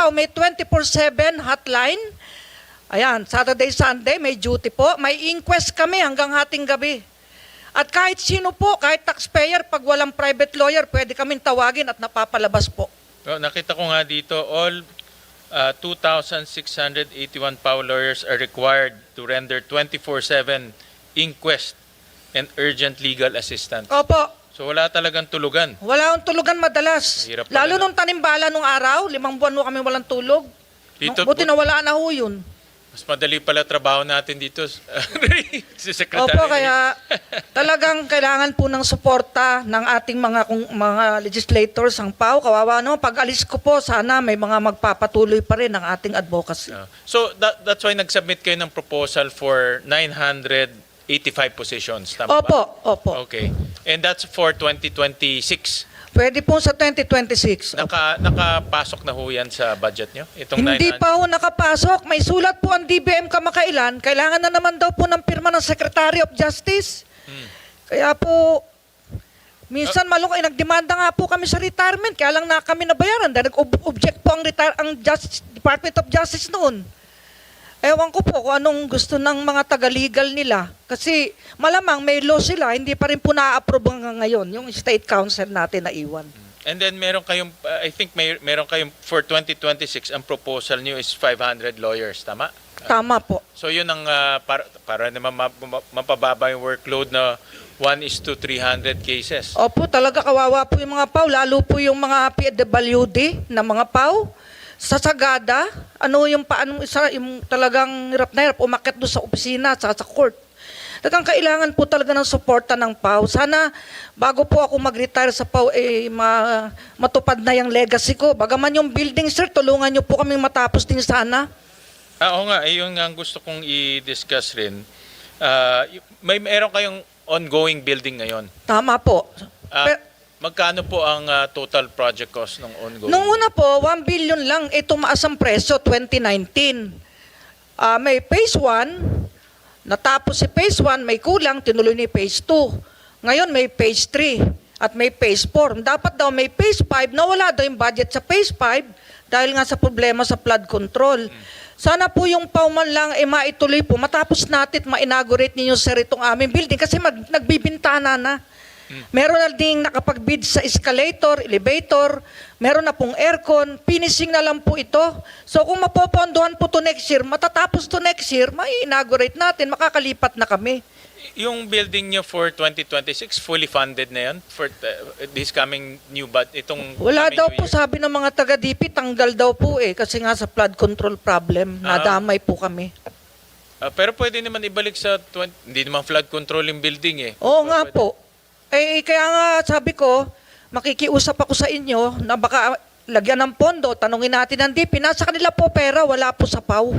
PAO may 24-7 hotline. Ayan, Saturday, Sunday, may duty po. May inquest kami hanggang hating gabi. At kahit sino po, kahit taxpayer, pag walang private lawyer, pwede kaming tawagin at napapalabas po. Oh, nakita ko nga dito, all uh, 2,681 PAO lawyers are required to render 24-7 inquest and urgent legal assistance. Opo, So wala talagang tulugan. wala akong tulugan madalas. Hirap pala Lalo na- nung tanimbala nung araw, limang buwan mo kami walang tulog. Dito, Buti na wala na ho yun. mas madali pala trabaho natin dito, si Secretary. Opo, kaya talagang kailangan po ng suporta ng ating mga kung, mga legislators ang PAO. Kawawa naman, pag alis ko po, sana may mga magpapatuloy pa rin ng ating advocacy. Uh, so that, that's why nag-submit kayo ng proposal for 985 positions. Tama ba? Opo, opo. Okay. And that's for 2026. Pwede po sa 2026. Opo. Naka, nakapasok na ho yan sa budget nyo? Itong Hindi 900? pa ho nakapasok. May sulat po ang DBM kamakailan. Kailangan na naman daw po ng pirma ng Secretary of Justice. Hmm. Kaya po, minsan malungkot, eh, nagdemanda nga po kami sa retirement. Kaya lang na kami nabayaran dahil nag-object po ang, retire, ang Justice, Department of Justice noon. Ewan ko po kung anong gusto ng mga taga-legal nila. Kasi malamang may law sila, hindi pa rin po na-approve hanggang ngayon, yung State Council natin na iwan. And then meron kayong, uh, I think may, meron kayong, for 2026, ang proposal nyo is 500 lawyers, tama? Tama po. So yun ang, uh, para, para naman ma- ma- mapababa yung workload na 1 is to 300 cases. Opo, talaga kawawa po yung mga PAW, lalo po yung mga PWD na mga PAW. Sa Sagada, ano yung paano isa, yung talagang hirap na hirap, umakit doon sa opisina, sa, sa court. Talagang kailangan po talaga ng suporta ng PAW. Sana bago po ako mag-retire sa PAW, eh, ma, matupad na yung legacy ko. Bagaman yung building, sir, tulungan niyo po kami matapos din sana. Ah, oo nga, ayun nga ang gusto kong i-discuss rin. Uh, may meron kayong ongoing building ngayon. Tama po. Ah, Pero- magkano po ang ah, total project cost ng ongoing? Nung una po, 1 billion lang, eh tumaas ang presyo 2019. Ah, may phase 1, natapos si phase 1, may kulang, tinuloy ni phase 2. Ngayon may phase 3 at may phase 4. Dapat daw may phase 5, nawala daw yung budget sa phase 5 dahil nga sa problema sa flood control. Sana po yung pauman lang eh maituloy po. Matapos natin ma-inaugurate ninyo sir itong aming building kasi mag, nagbibintana na. Meron na ding nakapag-bid sa escalator, elevator, meron na pong aircon, finishing na lang po ito. So kung mapopondohan po to next year, matatapos to next year, mai-inaugurate natin, makakalipat na kami. Yung building nyo for 2026, fully funded na yan for uh, this coming new but itong Wala coming daw new po, year? sabi ng mga taga-DP, tanggal daw po eh, kasi nga sa flood control problem, Ah. nadamay po kami. Ah, pero pwede naman ibalik sa 20, hindi naman flood control yung building eh. Oo nga po. Eh, kaya nga sabi ko, makikiusap ako sa inyo na baka lagyan ng pondo, tanungin natin ng DP, nasa kanila po pera, wala po sa PAW.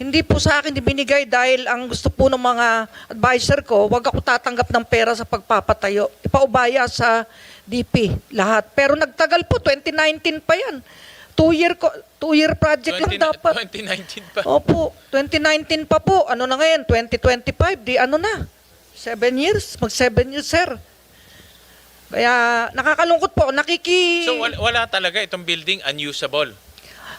Hindi po sa akin binigay dahil ang gusto po ng mga advisor ko, wag ako tatanggap ng pera sa pagpapatayo. Ipaubaya sa DP lahat. Pero nagtagal po, 2019 pa yan. Two-year, ko, two-year project 20, lang dapat. 2019 pa. Opo, 2019 pa po. Ano na ngayon? 2025, di ano na? Seven years? Mag seven years, sir. Kaya nakakalungkot po. Nakiki... So wala, wala talaga itong building unusable.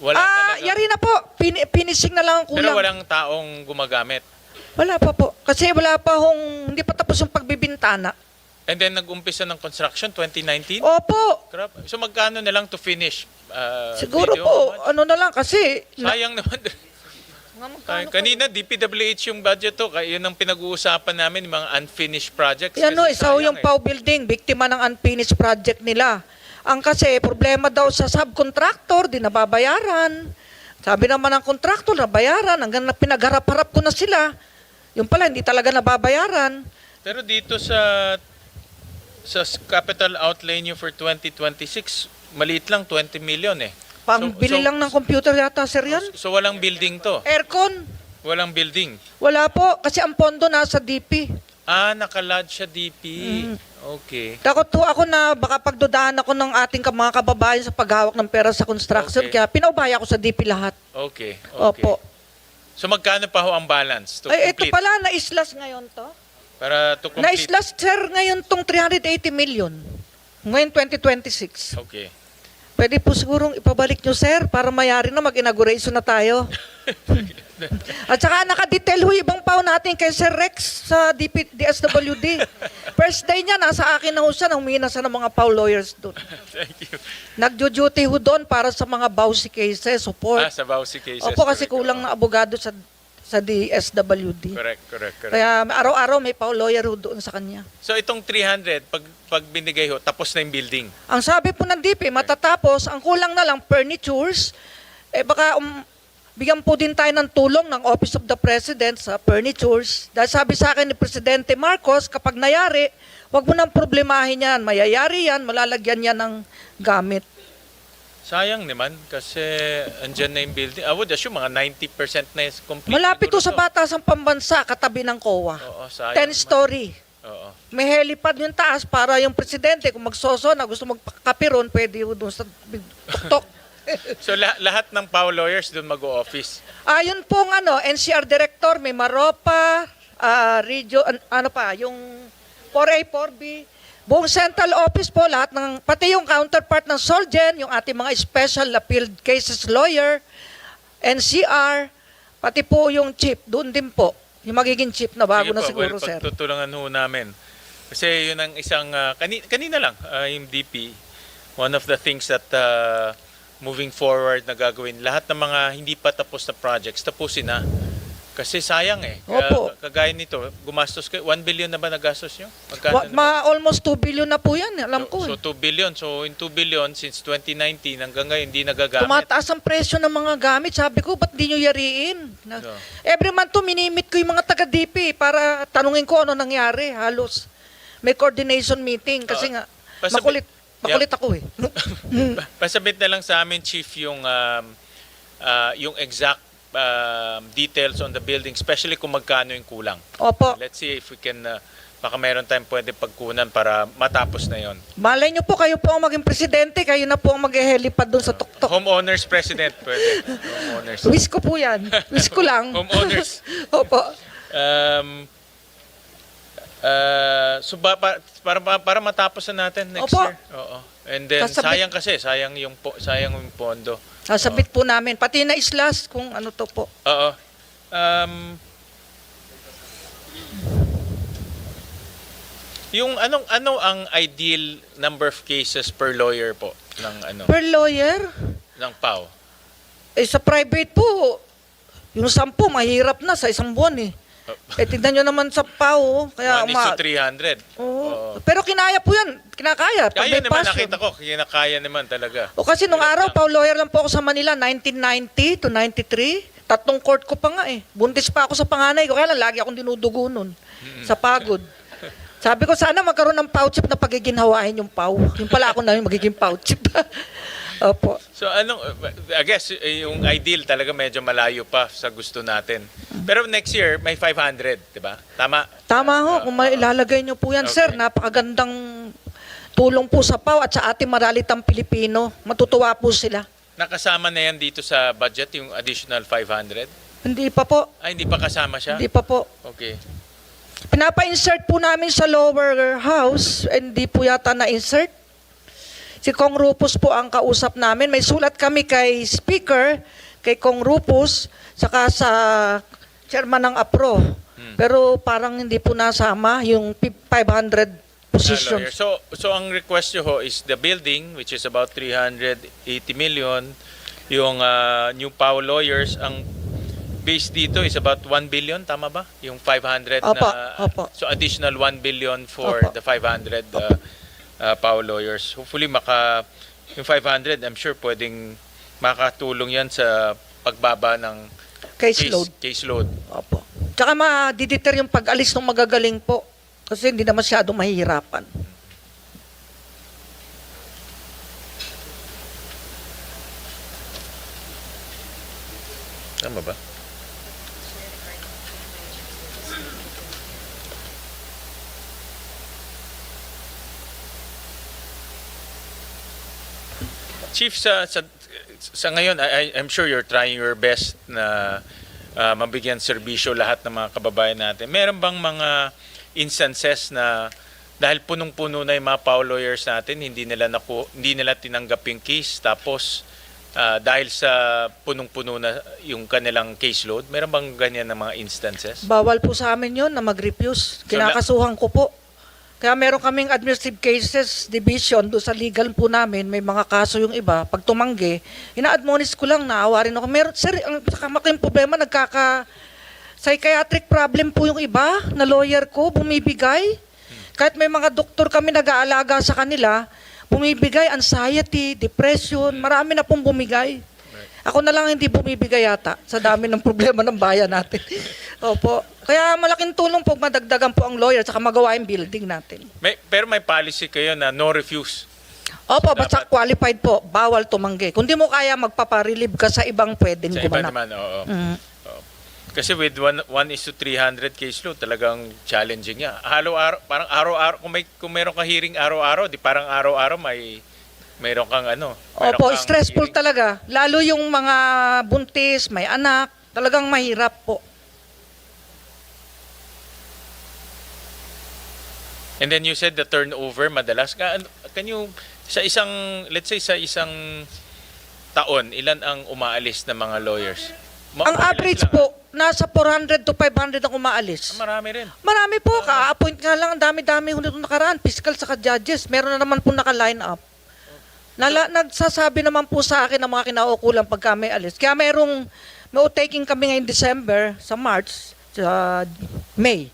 Wala ah, talaga. yari na po. Pin- finishing na lang ang Pero kulang. walang taong gumagamit. Wala pa po. Kasi wala pa hong... Hindi pa tapos yung pagbibintana. And then nag-umpisa ng construction 2019. Opo. Grabe. So magkano na lang to finish? Uh, Siguro video? po, ano na lang kasi... Na, Sayang naman. Ay, kanina, DPWH yung budget to. Kaya yun ang pinag-uusapan namin, yung mga unfinished projects. Yan o, Kasi isa ho yung eh. PAW building, biktima ng unfinished project nila. Ang kasi, problema daw sa subcontractor, di nababayaran. Sabi naman ng contractor, nabayaran. Hanggang na pinagharap-harap ko na sila. Yung pala, hindi talaga nababayaran. Pero dito sa sa capital outlay nyo for 2026, maliit lang, 20 million eh. Pambili So- so- lang ng computer yata, sir, yan. So walang building to. Aircon, Walang building. wala po. Kasi ang pondo nasa DP. Ah, nakalad siya DP. Mm. Okay. Takot po ako na baka pagdudahan ako ng ating mga kababayan sa paghawak ng pera sa construction. Okay. Kaya pinaubaya ko sa DP lahat. Okay. okay. Opo. So magkano pa ho ang balance to Ay, ito complete? pala, na-islas ngayon to. Para to complete. Na-islas, sir, ngayon tong 380 million. Ngayon 2026. Okay. Pwede po sigurong ipabalik nyo, sir, para mayari na mag-inauguration na tayo. At saka nakadetail ho ibang pao natin kay Sir Rex sa DP, DSWD. First day niya, nasa akin na ho siya, nang humina siya ng mga pao lawyers doon. Thank you. Nagjo-duty ho doon para sa mga bawsi cases, support. Ah, sa Bausi cases. Opo, kasi correct. kulang na abogado sa sa DSWD. Correct, correct, correct. Kaya araw-araw may pao lawyer ho doon sa kanya. so itong 300, pag, pag binigay ho, tapos na yung building. Ang sabi po ng DP, matatapos, ang kulang na lang furnitures, eh baka um, bigyan po din tayo ng tulong ng Office of the President sa furnitures. Dahil sabi sa akin ni Presidente Marcos, kapag nayari, wag mo nang problemahin yan. Mayayari yan, malalagyan yan ng gamit. Sayang naman kasi andyan na yung building. I would assume mga 90% na is complete. Malapit to sa batasang pambansa, katabi ng COA. Oo, sayang 10 naman. story. Oo. May helipad yung taas para yung presidente, kung magsoso na gusto magpakapiron, pwede ho doon sa tuktok. So la- lahat ng PAO lawyers doon mag-o-office. Ayun pong ano, NCR Director, may Maropa, ah, Regio, an- ano pa, yung 4A, 4B, buong central office po, lahat ng, pati yung counterpart ng Solgen, yung ating mga special appealed cases lawyer, NCR, pati po yung chief, doon din po. Yung magiging chief na bago Sige na po, siguro, well, sir. pagtutulungan ho namin. Kasi yun ang isang, ah, kani- kanina lang, ah, yung DP, one of the things that ah, moving forward na gagawin, lahat ng mga hindi pa tapos na projects, tapusin na. Kasi sayang eh. Kaya, Opo. Kagaya nito, gumastos kayo. 1 billion na ba nagastos nyo? Magkano Wa- na ba? ma, almost 2 billion na po yan, alam ko. So, eh. so 2 billion. So in 2 billion since 2019 hanggang ngayon hindi nagagamit. Tumataas ang presyo ng mga gamit. Sabi ko, ba't di nyo yariin? Na, No. Every month to, minimit ko yung mga taga-DP para tanungin ko ano nangyari. Halos may coordination meeting kasi Oo. nga Pasabi- makulit, makulit ako eh. Pa- Pasabit na lang sa amin chief yung um, ah, yung exact um, details on the building especially kung magkano yung kulang. Opo. Let's see if we can uh, baka meron tayong pwede pagkunan para matapos na yon. Malay nyo po, kayo po ang maging presidente, kayo na po ang mag-helipad doon sa tuktok. Homeowners president pwede. Homeowners. Wish ko po yan. Wish ko lang. Homeowners. Opo. Um, uh, so ba, pa- para, para para matapos na natin next Opo. year. Oo. And then Kasabit- sayang kasi, sayang yung po, sayang yung pondo. Sasabit po namin. Pati na islas kung ano to po. Oo. Um, yung anong ano ang ideal number of cases per lawyer po ng ano Per lawyer, ng PAO? eh sa private po, yung sampu, mahirap na sa isang buwan eh. Eh, tignan nyo naman sa PAO. Kaya, 1 is to 300. Oo. Oo. Pero kinaya po yan. Kinakaya. Pag Kaya may naman passion. nakita ko, kinakaya naman talaga. O kasi nung araw. Pao lawyer lang po ako sa Manila, 1990 to 93. Tatlong court ko pa nga eh. Buntis pa ako sa panganay ko. Kaya lang, lagi akong dinudugo nun. Sa pagod. Sabi ko, sana magkaroon ng pau chip na pagiginhawain yung pau. Yung pala ako na yung magiging pau chip. Opo. So anong I guess yung ideal talaga medyo malayo pa sa gusto natin. Pero next year may 500, 'di ba? Tama. Tama ho, kung mailalagay niyo po yan, sir, Okay. napakagandang tulong po sa PAW at sa ating maralitang Pilipino. Matutuwa po sila. Nakasama na yan dito sa budget yung additional 500? Hindi pa po. Ay, hindi pa kasama siya? Hindi pa po. Okay. Pinapa-insert po namin sa lower house, hindi po yata na-insert. Si Kong Rupus po ang kausap namin. May sulat kami kay Speaker, kay Kong Rupus, saka sa chairman ng APRO. Pero parang hindi po nasama yung pi- 500 Na lawyer. positions. So, so ang request nyo ho is the building, which is about 380 million. Yung uh, new PAO lawyers, ang base dito is about 1 billion, tama ba? Yung 500 Opo, na... opo. So additional 1 billion for Opo. the 500 uh, uh, PAO lawyers. Hopefully maka... Yung 500, I'm sure pwedeng makatulong yan sa pagbaba ng Case case, load. case load. Opo. Tsaka ma-deter yung pag-alis ng magagaling po. Kasi hindi na masyadong mahihirapan. Tama ba? Chief, sa, sa, sa ngayon, I, I'm sure you're trying your best na ah, mabigyan serbisyo lahat ng mga kababayan natin. Meron bang mga instances na dahil punong-puno na yung mga PAO lawyers natin, hindi nila naku, hindi nila tinanggap yung case tapos ah, dahil sa punong-puno na yung kanilang caseload, meron bang ganyan na mga instances? Bawal po sa amin yun na mag-refuse. Kinakasuhan ko po. Kaya meron kaming administrative cases division do sa legal po namin, may mga kaso yung iba, pag tumanggi, ina-admonish ko lang, naawa rin ako. Meron, sir, ang sakamaking problema, nagkaka, psychiatric problem po yung iba, na lawyer ko, bumibigay. Kahit may mga doktor kami nag-aalaga sa kanila, bumibigay, anxiety, depression, marami na pong bumigay. Ako na lang hindi bumibigay yata sa dami ng problema ng bayan natin. Opo. Kaya malaking tulong po madagdagan po ang lawyer at magawa yung building natin. May, pero may policy kayo na no refuse. Opo, basta Dapat- qualified po, bawal tumanggi. Kung di mo kaya magpaparelieve ka sa ibang pwedeng Sa iba gumanap. naman, oo. Mm. Oo. Kasi with 1 is to 300 caseload, talagang challenging niya. Halo-araw, parang araw-araw, kung, may, kung meron ka hearing araw-araw, di parang araw-araw may meron kang ano. meron Opo, kang stressful hearing. talaga. Lalo yung mga buntis, may anak, talagang mahirap po. And then you said the turnover madalas. Ka- ano- Can you, sa isang, let's say sa isang taon, ilan ang umaalis na mga lawyers? Ma- Ang average sila? po, nasa 400 to 500 ang umaalis. Ah, Marami rin. Marami po, ka-appoint nga lang, ang dami-dami ho nito nakaraan, fiscal saka judges. Meron na naman po naka-line up. Nala, nagsasabi naman po sa akin ng mga kinaukulan pag kami alis. Kaya merong, may taking kami ngayong December, sa March, sa May.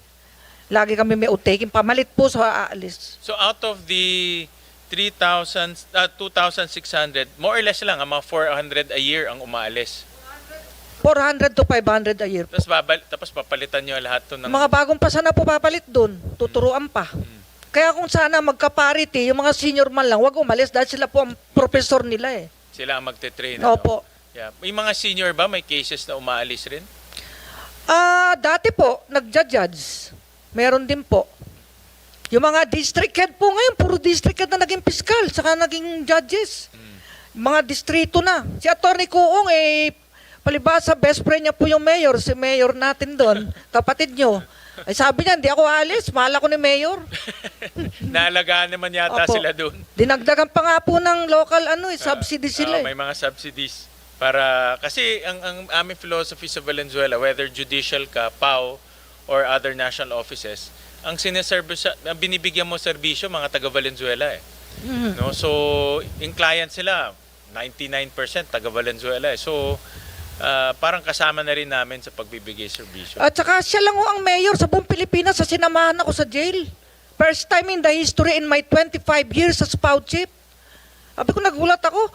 Lagi kami may taking pamalit po sa aalis. So out of the 3,000, ah, 2,600, more or less lang, ang mga 400 a year ang umaalis. 400 to 500 a year. Tapos, babal, tapos papalitan nyo lahat to ng... Mga bagong pa sana po papalit doon. Tuturuan pa. Kaya kung sana magka-parity, yung mga senior man lang, wag umalis dahil sila po ang professor nila eh. Sila ang magte-train. ano? Opo. Yeah. May mga senior ba? May cases na umaalis rin? Ah, dati po, nagja-judge. Meron din po. Yung mga district head po ngayon, puro district head na naging piskal, saka naging judges. Mga distrito na. Si Attorney Kuong, eh, palibasa, best friend niya po yung mayor, si mayor natin doon, kapatid nyo. Ay sabi niya, hindi ako alis, mahal ako ni mayor. Naalagaan naman yata Opo. sila doon. Dinagdagan pa nga po ng local ano, eh, subsidy sila. Ah, eh. may mga subsidies. Para, kasi ang, ang aming philosophy sa Valenzuela, whether judicial ka, PAO, or other national offices, ang sineserve sa, ang binibigyan mo serbisyo, mga taga Valenzuela eh. Mhm. No? So, yung client sila, 99% taga Valenzuela eh. So, ah, parang kasama na rin namin sa pagbibigay serbisyo. At saka siya lang ho ang mayor sa buong Pilipinas sa sinamahan ako sa jail. First time in the history in my 25 years as POW chief. Sabi ko, nagulat ako.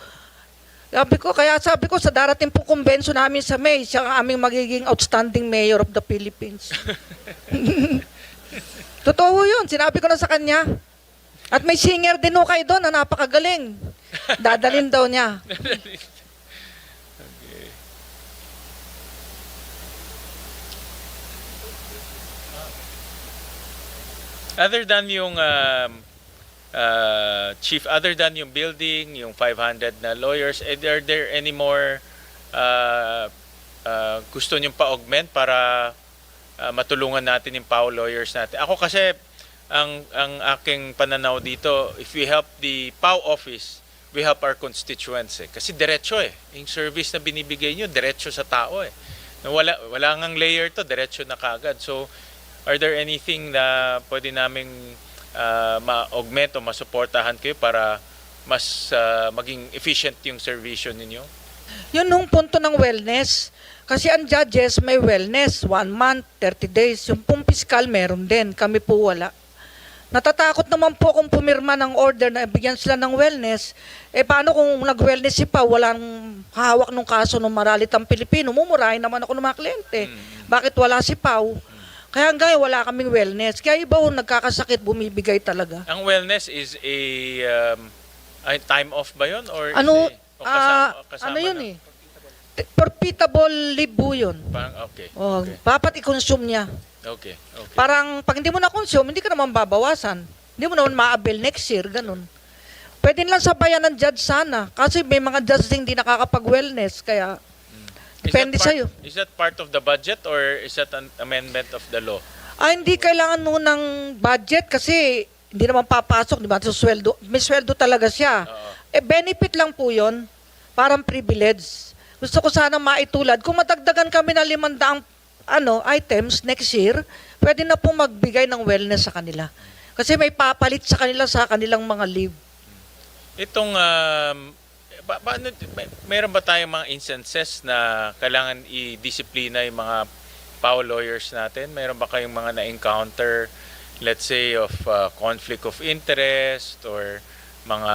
Sabi ko, kaya sabi ko, sa darating pong konbensyon namin sa May, siya ang aming magiging outstanding mayor of the Philippines. Totoo yun, sinabi ko na sa kanya. At may singer din ho kayo doon na napakagaling. Dadalin daw niya. Other than yung um, uh, chief, other than yung building, yung 500 na lawyers, eh, are there any more uh, uh, gusto niyong pa-augment para uh, matulungan natin yung PAO lawyers natin? Ako kasi, ang, ang aking pananaw dito, if we help the PAO office, we help our constituents eh. Kasi diretso eh. Yung service na binibigay nyo, diretso sa tao eh. Wala, wala ngang layer to, diretso na kagad. So, are there anything na pwede naming uh, ma-augment o masuportahan kayo para mas uh, maging efficient yung servisyo ninyo? Yun nung punto ng wellness. Kasi ang judges may wellness, one month, 30 days. Yung pong fiscal meron din, kami po wala. Natatakot naman po kung pumirma ng order na bigyan sila ng wellness. Eh paano kung nag-wellness si Pao, walang hawak ng kaso ng maralit ang Pilipino, mumurahin naman ako ng mga kliyente. Bakit wala si Pao? Kaya hanggang wala kaming wellness. Kaya iba ho, nagkakasakit, bumibigay talaga. Ang wellness is a um, ay, time off ba yun? Or is Ano, it- o ah, kasama- kasama ano yun na? eh? Profitable leave po yun. Parang, okay. Oh, Okay. dapat i-consume niya. Okay. okay. Parang pag hindi mo na-consume, hindi ka naman babawasan. Hindi mo naman ma-avail next year, ganun. Pwede lang sabayan ng judge sana. Kasi may mga judge din hindi nakakapag-wellness. Kaya, Is depende part- sa'yo. Is that part of the budget or is that an amendment of the law? ah, hindi kailangan nun ng budget kasi hindi naman papasok, di ba? So, sweldo, may sweldo talaga siya. Oo. Eh, benefit lang po yon parang privilege. Gusto ko sana maitulad. Kung madagdagan kami ng limandaang ano, items next year, pwede na po magbigay ng wellness sa kanila. Kasi may papalit sa kanila sa kanilang mga leave. Itong, um, ba, ba, ano, may, meron ba tayong mga instances na kailangan i-disiplina yung mga PAO lawyers natin? Meron ba kayong mga na-encounter, let's say, of uh, conflict of interest or mga,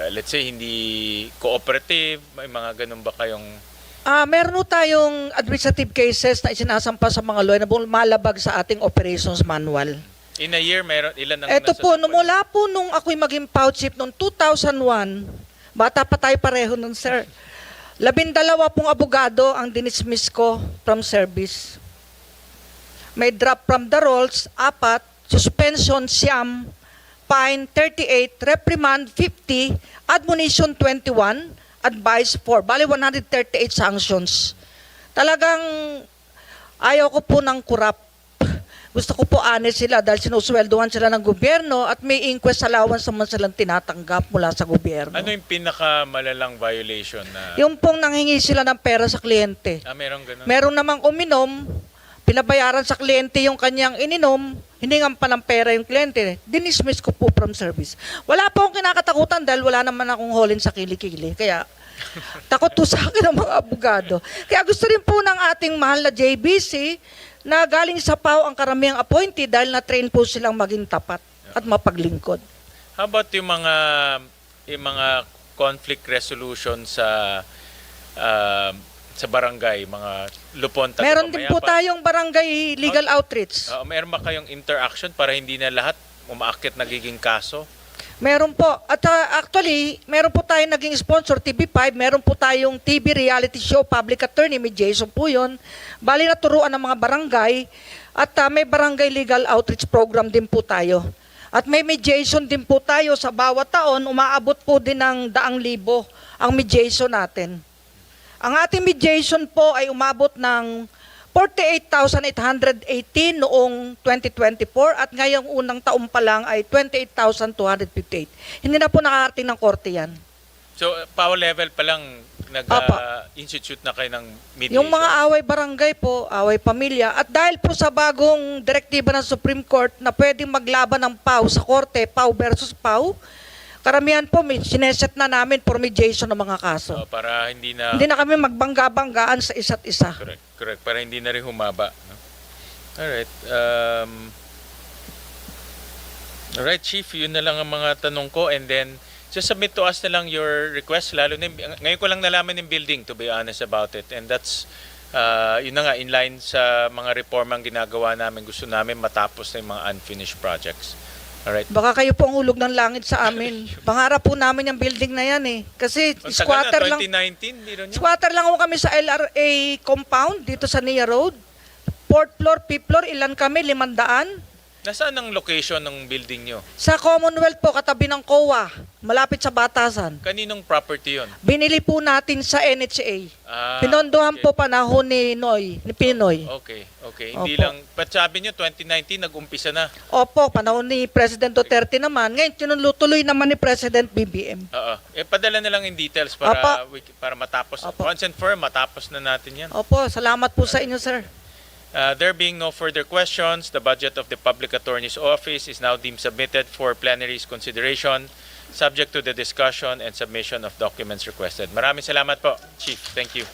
uh, let's say, hindi cooperative? May mga ganun ba kayong Ah, meron po tayong administrative cases na isinasampa sa mga lawyer na malabag sa ating operations manual. In a year, meron ilan ang Ito nasa po, nung mula po nung ako'y maging pout chief noong 2001, bata pa tayo pareho nun, sir. Labindalawa pong abogado ang dinismiss ko from service. May drop from the rolls, apat, suspension, siyam, fine, 38, reprimand, 50, admonition, 21, advice, 4. Bali, 138 sanctions. Talagang ayaw ko po ng corrupt. Gusto ko po honest sila dahil sinusweldohan sila ng gobyerno at may inquest allowance naman silang tinatanggap mula sa gobyerno. Ano yung pinakamalalang violation na... Yung pong nanghingi sila ng pera sa kliyente. Ah, meron ganun? Meron namang uminom, pinabayaran sa kliyente yung kanyang ininom, hiningan pa ng pera yung kliyente. Dinismiss ko po from service. Wala po akong kinakatakutan dahil wala naman akong holin sa kilikili. Kaya takot po sa akin ang mga abogado. Kaya gusto rin po ng ating mahal na JBC na galing sa PAO ang karamihang appointee dahil na-train po silang maging tapat at mapaglingkod. How about yung mga yung mga conflict resolution sa ah, sa barangay, mga lupon taga Meron din po tayong barangay legal outreach. Ah, meron ba kayong interaction para hindi na lahat umaakit nagiging kaso? Meron po. At uh, actually, meron po tayong naging sponsor, TV5. Meron po tayong TV reality show, Public Attorney, may Jason po yun. Bali naturuan ng mga barangay. At uh, may barangay legal outreach program din po tayo. At may mediation din po tayo sa bawat taon. Umaabot po din ng daang libo ang mediation natin. Ang ating mediation po ay umabot ng 48,818 noong 2024 at ngayong unang taon pa lang ay 28,258. Hindi na po nakarating ng korte yan. So, PAO level pa lang nag-institute na kayo ng mediation? Yung mga away barangay po, away pamilya, at dahil po sa bagong direktiba ng Supreme Court na pwedeng maglaban ng PAW sa korte, PAW versus PAW, karamihan po may sineset na namin for mediation ng mga kaso. Oh, para hindi na... Hindi na kami magbangga-banggaan sa isa't isa. Correct, correct. Para hindi na rin humaba. No? Alright. Um, alright, Chief. Yun na lang ang mga tanong ko. And then, just submit to us na lang your request. Lalo na, ngayon ko lang nalaman yung building, to be honest about it. And that's, uh, yun na nga, in line sa mga reformang ginagawa namin. Gusto namin matapos na yung mga unfinished projects. Alright. Baka kayo po ang hulog ng langit sa amin. Pangarap po namin yung building na yan eh. Kasi Ang tagal squatter na, lang, 2019, meron nyo? squatter lang ako kami sa LRA compound dito sa Nia Road. Fourth floor, fifth floor, ilan kami? Limandaan. Nasaan ang location ng building nyo? Sa Commonwealth po, katabi ng COA, malapit sa Batasan. Kaninong property yon? Binili po natin sa NHA. Ah, Pinondohan okay. po panahon ni Noy, ni Pinoy. Okay, okay. Hindi Opo. lang, but sabi nyo, 2019, nag-umpisa na. Opo, panahon ni President Duterte naman. Ngayon, tinuloy naman ni President BBM. Oo. Eh, padala na lang in details para, Opo. we- para matapos. Opo. Once and for all, matapos na natin yan. Opo, salamat po sa inyo, sir. Uh, there being no further questions, the budget of the Public Attorney's Office is now deemed submitted for plenary's consideration, subject to the discussion and submission of documents requested. Maraming salamat po, Chief. Thank you.